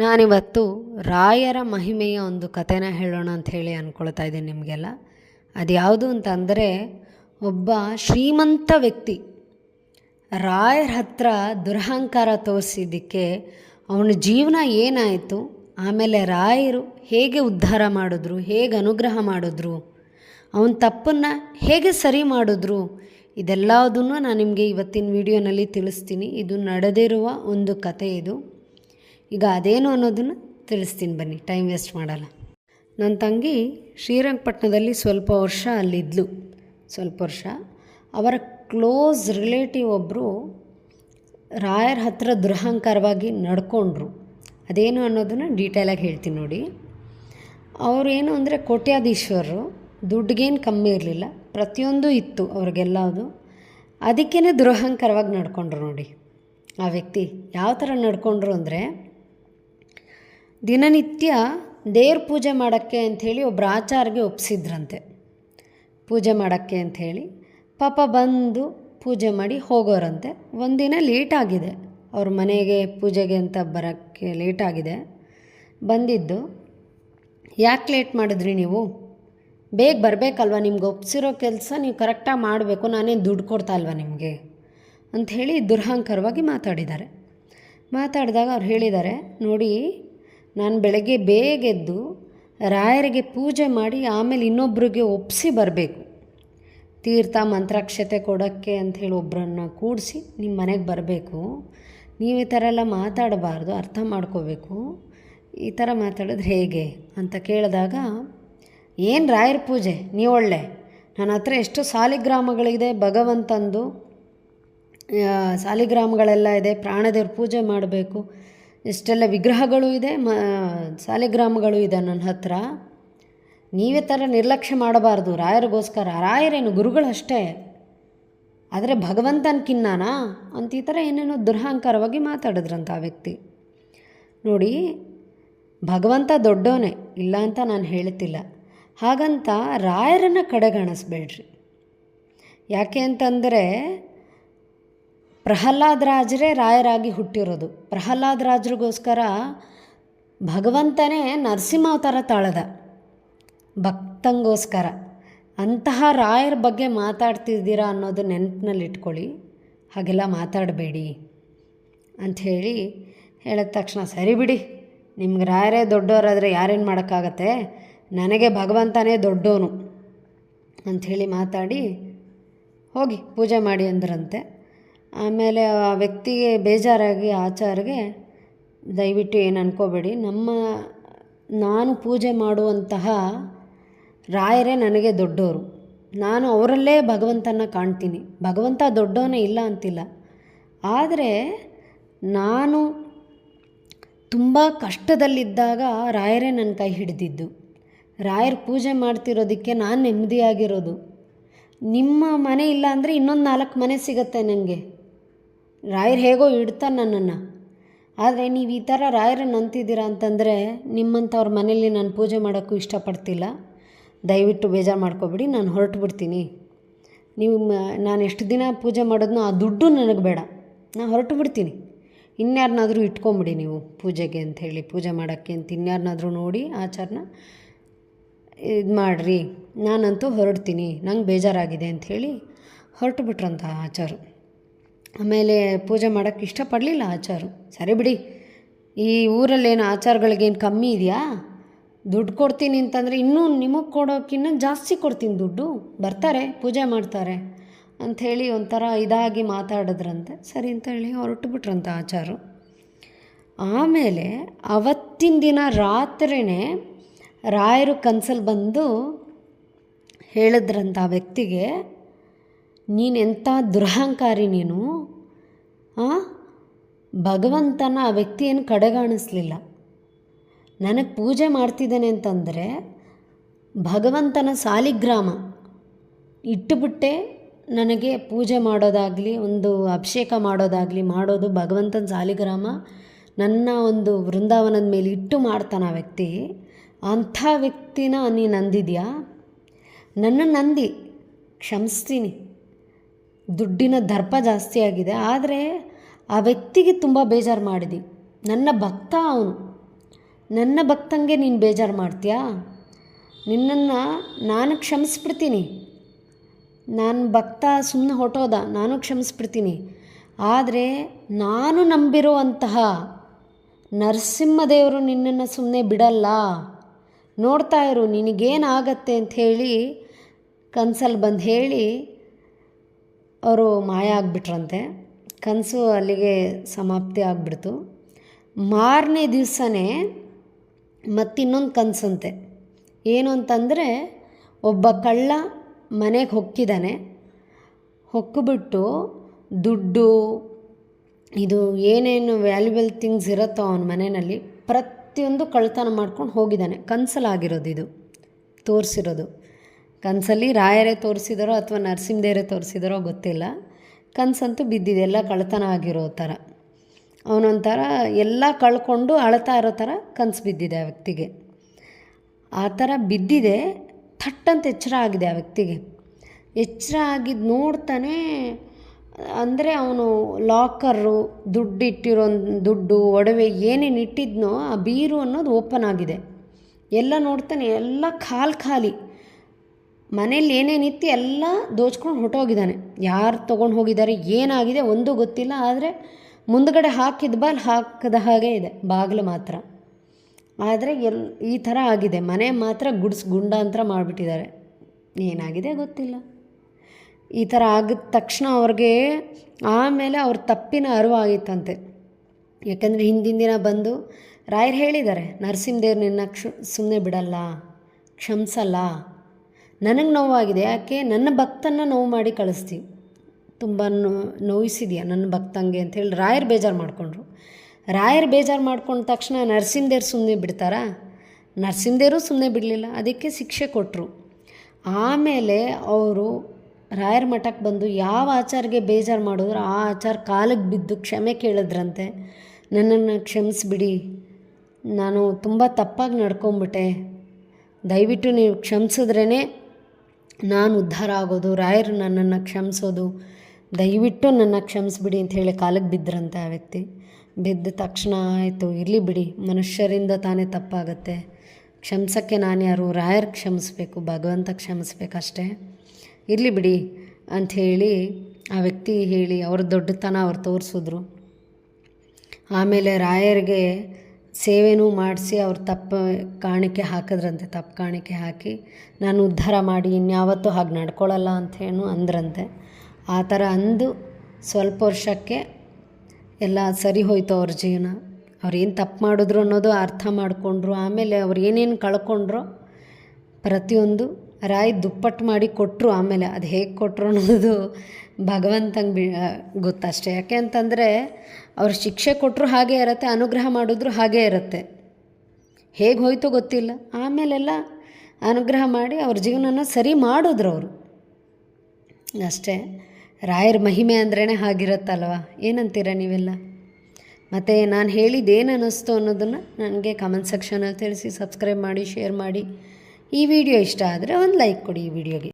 ನಾನಿವತ್ತು ರಾಯರ ಮಹಿಮೆಯ ಒಂದು ಕಥೆನ ಹೇಳೋಣ ಅಂತ ಹೇಳಿ ಅಂದ್ಕೊಳ್ತಾ ಇದ್ದೀನಿ ನಿಮಗೆಲ್ಲ. ಅದು ಯಾವುದು ಅಂತಂದರೆ, ಒಬ್ಬ ಶ್ರೀಮಂತ ವ್ಯಕ್ತಿ ರಾಯರ ಹತ್ರ ದುರಹಂಕಾರ ತೋರಿಸಿದ್ದಕ್ಕೆ ಅವನ ಜೀವನ ಏನಾಯಿತು? ಆಮೇಲೆ ರಾಯರು ಹೇಗೆ ಉದ್ಧಾರ ಮಾಡಿದ್ರು? ಹೇಗೆ ಅನುಗ್ರಹ ಮಾಡಿದ್ರು? ಅವನ ತಪ್ಪನ್ನು ಹೇಗೆ ಸರಿ ಮಾಡಿದ್ರು? ಇದೆಲ್ಲದನ್ನು ನಾನು ನಿಮಗೆ ಇವತ್ತಿನ ವಿಡಿಯೋನಲ್ಲಿ ತಿಳಿಸ್ತೀನಿ. ಇದು ನಡೆದಿರುವ ಒಂದು ಕತೆ ಇದು. ಈಗ ಅದೇನು ಅನ್ನೋದನ್ನು ತಿಳಿಸ್ತೀನಿ ಬನ್ನಿ ಟೈಮ್ ವೇಸ್ಟ್ ಮಾಡಲ್ಲ. ನನ್ನ ತಂಗಿ ಶ್ರೀರಂಗಪಟ್ಟಣದಲ್ಲಿ ಸ್ವಲ್ಪ ವರ್ಷ ಅಲ್ಲಿದ್ಲು. ಸ್ವಲ್ಪ ವರ್ಷ. ಅವರ ಕ್ಲೋಸ್ ರಿಲೇಟಿವ್ ಒಬ್ಬರು ರಾಯರ ಹತ್ರ ದುರಹಂಕಾರವಾಗಿ ನಡ್ಕೊಂಡ್ರು. ಅದೇನು ಅನ್ನೋದನ್ನು ಡೀಟೇಲಾಗಿ ಹೇಳ್ತೀನಿ ನೋಡಿ. ಅವರು ಏನು ಅಂದರೆ ಕೋಟ್ಯಾಧೀಶ್ವರರು ದುಡ್ಡಿಗೇನು ಕಮ್ಮಿ ಇರಲಿಲ್ಲ, ಪ್ರತಿಯೊಂದು ಇತ್ತು ಅವ್ರಿಗೆಲ್ಲದು. ಅದಕ್ಕೇ ದುರಹಂಕಾರವಾಗಿ ನಡ್ಕೊಂಡ್ರು ನೋಡಿ. ಆ ವ್ಯಕ್ತಿ ಯಾವ ಥರ ನಡ್ಕೊಂಡ್ರು ಅಂದರೆ ದಿನನಿತ್ಯ ದೇವ್ರ ಪೂಜೆ ಮಾಡೋಕ್ಕೆ ಅಂಥೇಳಿ ಒಬ್ಬರು ಆಚಾರ್ಗೆ ಒಪ್ಪಿಸಿದ್ರಂತೆ ಪೂಜೆ ಮಾಡೋಕ್ಕೆ ಅಂಥೇಳಿ ಪಾಪ ಬಂದು ಪೂಜೆ ಮಾಡಿ ಹೋಗೋರಂತೆ. ಒಂದಿನ ಲೇಟಾಗಿದೆ ಅವ್ರ ಮನೆಗೆ ಪೂಜೆಗೆ ಅಂತ ಬರೋಕ್ಕೆ ಲೇಟಾಗಿದೆ ಬಂದಿದ್ದು, ಯಾಕೆ ಲೇಟ್ ಮಾಡಿದ್ರಿ ನೀವು? ಬೇಗ ಬರಬೇಕಲ್ವ? ನಿಮ್ಗೆ ಒಪ್ಸಿರೋ ಕೆಲಸ ನೀವು ಕರೆಕ್ಟಾಗಿ ಮಾಡಬೇಕು. ನಾನೇನು ದುಡ್ಡು ಕೊಡ್ತಾ ಅಲ್ವ ನಿಮಗೆ? ಅಂಥೇಳಿ ದುರ್ಹಂಕಾರವಾಗಿ ಮಾತಾಡಿದ್ದಾರೆ. ಮಾತಾಡಿದಾಗ ಅವ್ರು ಹೇಳಿದ್ದಾರೆ, ನೋಡಿ ನಾನು ಬೆಳಗ್ಗೆ ಬೇಗೆದ್ದು ರಾಯರಿಗೆ ಪೂಜೆ ಮಾಡಿ ಆಮೇಲೆ ಇನ್ನೊಬ್ಬರಿಗೆ ಒಪ್ಪಿಸಿ ಬರಬೇಕು. ತೀರ್ಥ ಮಂತ್ರಾಕ್ಷತೆ ಕೊಡೋಕ್ಕೆ ಅಂಥೇಳಿ ಒಬ್ಬರನ್ನ ಕೂಡಿಸಿ ನಿಮ್ಮ ಮನೆಗೆ ಬರಬೇಕು. ನೀವು ಈ ಥರ ಎಲ್ಲ ಮಾತಾಡಬಾರ್ದು, ಅರ್ಥ ಮಾಡ್ಕೋಬೇಕು. ಈ ಥರ ಮಾತಾಡಿದ್ರೆ ಹೇಗೆ ಅಂತ ಕೇಳಿದಾಗ, ಏನು ರಾಯರ ಪೂಜೆ? ನೀ ಒಳ್ಳೆ. ನನ್ನ ಹತ್ರ ಎಷ್ಟು ಸಾಲಿಗ್ರಾಮಗಳಿದೆ, ಭಗವಂತಂದು ಸಾಲಿಗ್ರಾಮಗಳೆಲ್ಲ ಇದೆ, ಪ್ರಾಣದೇವ್ರ ಪೂಜೆ ಮಾಡಬೇಕು. ಇಷ್ಟೆಲ್ಲ ವಿಗ್ರಹಗಳು ಇದೆ, ಮ ಸಾಲಿಗ್ರಾಮಗಳು ಇದೆ ನನ್ನ ಹತ್ರ. ನೀವೇ ಥರ ನಿರ್ಲಕ್ಷ್ಯ ಮಾಡಬಾರ್ದು, ರಾಯರಿಗೋಸ್ಕರ. ರಾಯರೇನು, ಗುರುಗಳಷ್ಟೇ. ಆದರೆ ಭಗವಂತನಕಿನ್ನಾನಾ ಅಂತ ಈ ಥರ ಏನೇನೋ ದುರಹಂಕಾರವಾಗಿ ಮಾತಾಡಿದ್ರಂತ ಆ ವ್ಯಕ್ತಿ. ನೋಡಿ, ಭಗವಂತ ದೊಡ್ಡವನೇ, ಇಲ್ಲ ಅಂತ ನಾನು ಹೇಳ್ತಿಲ್ಲ. ಹಾಗಂತ ರಾಯರನ್ನು ಕಡೆಗಾಣಿಸ್ಬೇಡ್ರಿ. ಯಾಕೆ ಅಂತಂದರೆ ಪ್ರಹ್ಲಾದ್ ರಾಜರೇ ರಾಯರಾಗಿ ಹುಟ್ಟಿರೋದು. ಪ್ರಹ್ಲಾದ್ ರಾಜರಿಗೋಸ್ಕರ ಭಗವಂತನೇ ನರಸಿಂಹಾವತಾರ ತಾಳದ. ಭಕ್ತಂಗೋಸ್ಕರ. ಅಂತಹ ರಾಯರ ಬಗ್ಗೆ ಮಾತಾಡ್ತಿದ್ದೀರಾ ಅನ್ನೋದು ನೆನಪಿನಲ್ಲಿ ಇಟ್ಕೊಳ್ಳಿ ಹಾಗೆಲ್ಲ ಮಾತಾಡಬೇಡಿ ಅಂಥೇಳಿ ಹೇಳಿದ ತಕ್ಷಣ, ಸರಿ ಬಿಡಿ, ನಿಮ್ಗೆ ರಾಯರೇ ದೊಡ್ಡವರಾದರೆ ಯಾರೇನು ಮಾಡೋಕ್ಕಾಗತ್ತೆ? ನನಗೆ ಭಗವಂತನೇ ದೊಡ್ಡವನು ಅಂಥೇಳಿ ಮಾತಾಡಿ ಹೋಗಿ ಪೂಜೆ ಮಾಡಿ ಅಂದ್ರಂತೆ. ಆಮೇಲೆ ಆ ವ್ಯಕ್ತಿಗೆ ಬೇಜಾರಾಗಿ ಆಚಾರಿಗೆ ದಯವಿಟ್ಟು ಏನು ಅನ್ಕೋಬೇಡಿ. ನಮ್ಮ, ನಾನು ಪೂಜೆ ಮಾಡುವಂತಹ ರಾಯರೇ ನನಗೆ ದೊಡ್ಡವರು ನಾನು ಅವರಲ್ಲೇ ಭಗವಂತನ ಕಾಣ್ತೀನಿ. ಭಗವಂತ ದೊಡ್ಡವನೇ ಇಲ್ಲ ಅಂತಿಲ್ಲ. ಆದರೆ ನಾನು ತುಂಬ ಕಷ್ಟದಲ್ಲಿದ್ದಾಗ ರಾಯರೇ ನನ್ನ ಕೈ ಹಿಡಿದಿದ್ದು. ರಾಯರ್ ಪೂಜೆ ಮಾಡ್ತಿರೋದಕ್ಕೆ ನಾನು ನೆಮ್ಮದಿಯಾಗಿರೋದು. ನಿಮ್ಮ ಮನೆ ಇಲ್ಲ ಅಂದರೆ ಇನ್ನೊಂದು ನಾಲ್ಕು ಮನೆ ಸಿಗತ್ತೆ ನನಗೆ ರಾಯರು ಹೇಗೋ ಇಡ್ತಾನೆ ನನ್ನನ್ನು. ಆದರೆ ನೀವು ಈ ಥರ ರಾಯರನ್ನು ಅಂತಿದ್ದೀರಾ ಅಂತಂದರೆ ನಿಮ್ಮಂಥವ್ರ ಮನೇಲಿ ನಾನು ಪೂಜೆ ಮಾಡೋಕ್ಕೂ ಇಷ್ಟಪಡ್ತಿಲ್ಲ. ದಯವಿಟ್ಟು ಬೇಜಾರು ಮಾಡ್ಕೊಬೇಡಿ, ನಾನು ಹೊರಟು ಬಿಡ್ತೀನಿ. ನೀವು ನಾನು ಎಷ್ಟು ದಿನ ಪೂಜೆ ಮಾಡೋದನ್ನ ಆ ದುಡ್ಡು ನನಗೆ ಬೇಡ. ನಾನು ಹೊರಟು ಬಿಡ್ತೀನಿ. ಇನ್ಯಾರನ್ನಾದರೂ ಇಟ್ಕೊಂಬಿಡಿ ನೀವು ಪೂಜೆಗೆ ಅಂತ ಹೇಳಿ, ಪೂಜೆ ಮಾಡೋಕ್ಕೆ ಅಂತ ಇನ್ಯಾರನ್ನಾದರೂ ನೋಡಿ ಆಚಾರನ ಇದು ಮಾಡಿರಿ. ನಾನಂತೂ ಹೊರಡ್ತೀನಿ, ನಂಗೆ ಬೇಜಾರಾಗಿದೆ ಅಂಥೇಳಿ ಹೊರಟು ಬಿಟ್ರಂತ ಆಚಾರು ಆಮೇಲೆ ಪೂಜೆ ಮಾಡೋಕ್ಕೆ ಇಷ್ಟಪಡಲಿಲ್ಲ ಆಚಾರು. ಸರಿ ಬಿಡಿ. ಈ ಊರಲ್ಲೇನು ಆಚಾರಗಳಿಗೇನು ಕಮ್ಮಿ ಇದೆಯಾ? ದುಡ್ಡು ಕೊಡ್ತೀನಿ ಅಂತಂದರೆ ಇನ್ನೂ ನಿಮಗೆ ಕೊಡೋಕ್ಕಿಂತ ಜಾಸ್ತಿ ಕೊಡ್ತೀನಿ ದುಡ್ಡು. ಬರ್ತಾರೆ, ಪೂಜೆ ಮಾಡ್ತಾರೆ ಅಂಥೇಳಿ ಒಂಥರ ಇದಾಗಿ ಮಾತಾಡಿದ್ರಂತೆ. ಸರಿ ಅಂತ ಹೇಳಿ ಹೊರಟು ಬಿಟ್ರಂತ ಆಚಾರು. ಆಮೇಲೆ ಅವತ್ತಿನ ದಿನ ರಾತ್ರಿನೇ ರಾಯರು ಕನ್ಸಲ್ಲಿ ಬಂದು ಹೇಳಿದ್ರಂತ ವ್ಯಕ್ತಿಗೆ ನೀನೆಂಥ ದುರಹಂಕಾರಿ ನೀನು? ಭಗವಂತನ ಆ ವ್ಯಕ್ತಿಯನ್ನು ಕಡೆಗಾಣಿಸ್ಲಿಲ್ಲ. ನನಗೆ ಪೂಜೆ ಮಾಡ್ತಿದ್ದೇನೆ ಅಂತಂದರೆ ಭಗವಂತನ ಸಾಲಿಗ್ರಾಮ. ಇಟ್ಟುಬಿಟ್ಟೆ ನನಗೆ ಪೂಜೆ ಮಾಡೋದಾಗಲಿ, ಒಂದು ಅಭಿಷೇಕ ಮಾಡೋದಾಗಲಿ, ಮಾಡೋದು ಭಗವಂತನ ಸಾಲಿಗ್ರಾಮ. ನನ್ನ ಒಂದು ವೃಂದಾವನದ ಮೇಲೆ ಇಟ್ಟು ಮಾಡ್ತಾನೆ ಆ ವ್ಯಕ್ತಿ. ಅಂಥ ವ್ಯಕ್ತಿನ ನೀನು ನಂದಿದ್ಯಾ? ನನ್ನ ನಂದಿ, ಕ್ಷಮಿಸ್ತೀನಿ. ದುಡ್ಡಿನ ದರ್ಪ ಜಾಸ್ತಿ ಆಗಿದೆ. ಆದರೆ ಆ ವ್ಯಕ್ತಿಗೆ ತುಂಬ ಬೇಜಾರು ಮಾಡಿದಿ. ನನ್ನ ಭಕ್ತ ಅವನು. ನನ್ನ ಭಕ್ತಂಗೆ ನೀನು ಬೇಜಾರು ಮಾಡ್ತೀಯಾ? ನಿನ್ನನ್ನು ನಾನು ಕ್ಷಮಿಸ್ಬಿಡ್ತೀನಿ. ನಾನು ಭಕ್ತ ಸುಮ್ಮನೆ ಹೊಟ್ಟೋದ ನಾನು ಕ್ಷಮಿಸ್ಬಿಡ್ತೀನಿ. ಆದರೆ ನಾನು ನಂಬಿರುವಂತಹ ನರಸಿಂಹದೇವರು ನಿನ್ನನ್ನು ಸುಮ್ಮನೆ ಬಿಡಲ್ಲ. ನೋಡ್ತಾ ಇರು, ನಿನಗೇನಾಗತ್ತೆ ಹೇಳಿ ಕನ್ಸಲ್ಲಿ ಬಂದು ಹೇಳಿ ಅವರು ಮಾಯ ಆಗಿಬಿಟ್ರಂತೆ. ಕನಸು ಅಲ್ಲಿಗೆ ಸಮಾಪ್ತಿ ಆಗಿಬಿಡ್ತು. ಮಾರನೇ ದಿವಸನೇ ಮತ್ತಿನ್ನೊಂದು ಕನಸಂತೆ. ಏನು ಅಂತಂದರೆ, ಒಬ್ಬ ಕಳ್ಳ ಮನೆಗೆ ಹೊಕ್ಕಿದ್ದಾನೆ ಹೊಕ್ಕಿಬಿಟ್ಟು ದುಡ್ಡು, ಇದು ಏನೇನು ವ್ಯಾಲ್ಯೂಬಲ್ ಥಿಂಗ್ಸ್ ಇರುತ್ತೋ ಅವನ ಮನೆಯಲ್ಲಿ ಪ್ರತಿಯೊಂದು ಕಳ್ತನ ಮಾಡ್ಕೊಂಡು ಹೋಗಿದ್ದಾನೆ ಕನಸಲಾಗಿರೋದು ಇದು. ತೋರಿಸಿರೋದು. ಕನಸಲ್ಲಿ ರಾಯರೇ ತೋರಿಸಿದಾರೋ ಅಥವಾ ನರಸಿಂಹದೇವರೇ ತೋರಿಸಿದಾರೋ ಗೊತ್ತಿಲ್ಲ. ಕನಸಂತೂ ಬಿದ್ದಿದೆ, ಎಲ್ಲ ಕಳ್ತನ ಆಗಿರೋ ಥರ. ಅವನೊಂಥರ ಎಲ್ಲ ಕಳ್ಕೊಂಡು ಅಳ್ತಾ ಇರೋ ಥರ ಕನಸು ಬಿದ್ದಿದೆ ಆ ವ್ಯಕ್ತಿಗೆ. ಆ ಥರ ಬಿದ್ದಿದೆ, ಥಟ್ಟಂತ ಎಚ್ಚರ ಆಗಿದೆ ಆ ವ್ಯಕ್ತಿಗೆ. ಎಚ್ಚರ ಆಗಿದ್ದು ನೋಡ್ತಾನೆ, ಅಂದರೆ ಅವನು ಲಾಕರು ದುಡ್ಡು ಇಟ್ಟಿರೋ ದುಡ್ಡು, ಒಡವೆ ಏನೇನು ಇಟ್ಟಿದ್ನೋ ಆ ಬೀರು ಅನ್ನೋದು ಓಪನ್ ಆಗಿದೆ. ಎಲ್ಲ ನೋಡ್ತಾನೆ, ಎಲ್ಲ ಖಾಲಿ ಖಾಲಿ. ಮನೇಲಿ ಏನೇನಿತ್ತು ಎಲ್ಲ ದೋಚ್ಕೊಂಡು ಹೊಟ್ಟೋಗಿದ್ದಾನೆ ಯಾರು ತೊಗೊಂಡು ಹೋಗಿದ್ದಾರೆ, ಏನಾಗಿದೆ ಒಂದೂ ಗೊತ್ತಿಲ್ಲ, ಆದರೆ ಮುಂದ್ಗಡೆ ಹಾಕಿದ ಬಾಲ್ ಹಾಕದ ಹಾಗೆ ಇದೆ, ಬಾಗಿಲು ಮಾತ್ರ. ಆದರೆ ಎಲ್, ಈ ಥರ ಆಗಿದೆ. ಮನೆ ಮಾತ್ರ ಗುಡ್ಸ್ ಗುಂಡಾಂತರ ಮಾಡಿಬಿಟ್ಟಿದ್ದಾರೆ. ಏನಾಗಿದೆ ಗೊತ್ತಿಲ್ಲ. ಈ ಥರ ಆಗಿದ ತಕ್ಷಣ ಅವ್ರಿಗೆ ಆಮೇಲೆ ಅವ್ರ ತಪ್ಪಿನ ಅರಿವಾಗಿತ್ತಂತೆ ಯಾಕೆಂದರೆ ಹಿಂದಿನ ದಿನ ಬಂದು ರಾಯರು ಹೇಳಿದ್ದಾರೆ, ನರಸಿಂಹದೇವ್ರು ನಿನ್ನ ಕ್ಷ ಸುಮ್ಮನೆ ಬಿಡಲ್ಲ, ಕ್ಷಮಿಸಲ್ಲ. ನನಗೆ ನೋವಾಗಿದೆ. ಯಾಕೆ? ನನ್ನ ಭಕ್ತನ ನೋವು ಮಾಡಿ ಕಳಿಸ್ತೀವಿ. ತುಂಬ ನೋಯಿಸಿದೆಯಾ ನನ್ನ ಭಕ್ತಂಗೆ ಅಂಥೇಳಿ ರಾಯರು ಬೇಜಾರು ಮಾಡಿಕೊಂಡ್ರು. ರಾಯರ್ ಬೇಜಾರು ಮಾಡ್ಕೊಂಡ ತಕ್ಷಣ ನರಸಿಂಹದೇವ್ರು ಸುಮ್ಮನೆ ಬಿಡ್ತಾರಾ? ನರಸಿಂಹದೇವರು ಸುಮ್ಮನೆ ಬಿಡಲಿಲ್ಲ. ಅದಕ್ಕೆ ಶಿಕ್ಷೆ ಕೊಟ್ಟರು ಆಮೇಲೆ ಅವರು ರಾಯರ ಮಠಕ್ಕೆ ಬಂದು ಯಾವ ಆಚಾರ್ಗೆ ಬೇಜಾರು ಮಾಡಿದ್ರು ಆ ಆಚಾರ ಕಾಲಿಗೆ ಬಿದ್ದು ಕ್ಷಮೆ ಕೇಳಿದ್ರಂತೆ. ನನ್ನನ್ನು ಕ್ಷಮಿಸಿಬಿಡಿ. ನಾನು ತುಂಬ ತಪ್ಪಾಗಿ ನಡ್ಕೊಂಬಿಟ್ಟೆ. ದಯವಿಟ್ಟು ನೀವು ಕ್ಷಮಿಸಿದ್ರೇ ನಾನು ಉದ್ಧಾರ ಆಗೋದು, ರಾಯರು ನನ್ನನ್ನು ಕ್ಷಮಿಸೋದು, ದಯವಿಟ್ಟು ನನ್ನ ಕ್ಷಮಿಸ್ಬಿಡಿ ಅಂತ ಹೇಳಿ ಕಾಲಿಗೆ ಬಿದ್ದರಂತೆ ಆ ವ್ಯಕ್ತಿ. ಬಿದ್ದ ತಕ್ಷಣ ಆಯಿತು, ಇರಲಿ ಬಿಡಿ, ಮನುಷ್ಯರಿಂದ ತಾನೇ ತಪ್ಪಾಗತ್ತೆ. ಕ್ಷಮಿಸೋಕ್ಕೆ ನಾನು ಯಾರು? ರಾಯರ್ ಕ್ಷಮಿಸ್ಬೇಕು, ಭಗವಂತ ಕ್ಷಮಿಸ್ಬೇಕಷ್ಟೇ. ಇರಲಿ ಬಿಡಿ ಅಂಥೇಳಿ ಆ ವ್ಯಕ್ತಿ ಹೇಳಿ, ಅವ್ರ ದೊಡ್ಡತನ ಅವ್ರು ತೋರಿಸಿದ್ರು. ಆಮೇಲೆ ರಾಯರಿಗೆ ಸೇವೆನೂ ಮಾಡಿಸಿ ಅವ್ರು ತಪ್ಪು ಕಾಣಿಕೆ ಹಾಕಿದ್ರಂತೆ, ತಪ್ಪು ಕಾಣಿಕೆ ಹಾಕಿ ನಾನು ಉದ್ಧಾರ ಮಾಡಿ ಇನ್ಯಾವತ್ತೂ ಹಾಗೆ ನಡ್ಕೊಳ್ಳಲ್ಲ ಅಂತೇನು ಅಂದ್ರಂತೆ. ಆ ಥರ ಅಂದು ಸ್ವಲ್ಪ ವರ್ಷಕ್ಕೆ ಎಲ್ಲ ಸರಿ ಹೋಯ್ತು ಅವ್ರ ಜೀವನ. ಅವ್ರೇನು ತಪ್ಪು ಮಾಡಿದ್ರು ಅನ್ನೋದು ಅರ್ಥ ಮಾಡಿಕೊಂಡ್ರು. ಆಮೇಲೆ ಅವ್ರು ಏನೇನು ಕಳ್ಕೊಂಡ್ರು ಪ್ರತಿಯೊಂದು ರಾಯಿ ದುಪ್ಪಟ್ಟು ಮಾಡಿ ಕೊಟ್ಟರು. ಆಮೇಲೆ ಅದು ಹೇಗೆ ಕೊಟ್ಟರು ಅನ್ನೋದು ಭಗವಂತಂಗೆ ಬಿ ಗೊತ್ತಷ್ಟೇ. ಯಾಕೆ ಅಂತಂದರೆ ಅವ್ರು ಶಿಕ್ಷೆ ಕೊಟ್ಟರು ಹಾಗೇ ಇರುತ್ತೆ, ಅನುಗ್ರಹ ಮಾಡಿದ್ರು ಹಾಗೇ ಇರುತ್ತೆ. ಹೇಗೆ ಹೋಯ್ತು ಗೊತ್ತಿಲ್ಲ. ಆಮೇಲೆಲ್ಲ ಅನುಗ್ರಹ ಮಾಡಿ ಅವ್ರ ಜೀವನನ ಸರಿ ಮಾಡಿದ್ರು ಅವರು. ಅಷ್ಟೇ, ರಾಯರ ಮಹಿಮೆ ಅಂದ್ರೇ ಹಾಗಿರುತ್ತಲ್ವ? ಏನಂತೀರ ನೀವೆಲ್ಲ? ಮತ್ತು ನಾನು ಹೇಳಿದ್ದು ಏನು ಅನ್ನಿಸ್ತು ಅನ್ನೋದನ್ನು ನನಗೆ ಕಮೆಂಟ್ ಸೆಕ್ಷನಲ್ಲಿ ತಿಳಿಸಿ ಸಬ್ಸ್ಕ್ರೈಬ್ ಮಾಡಿ ಶೇರ್ ಮಾಡಿ. ಈ ವಿಡಿಯೋ ಇಷ್ಟ ಆದರೆ ಒಂದು ಲೈಕ್ ಕೊಡಿ ಈ ವಿಡಿಯೋಗೆ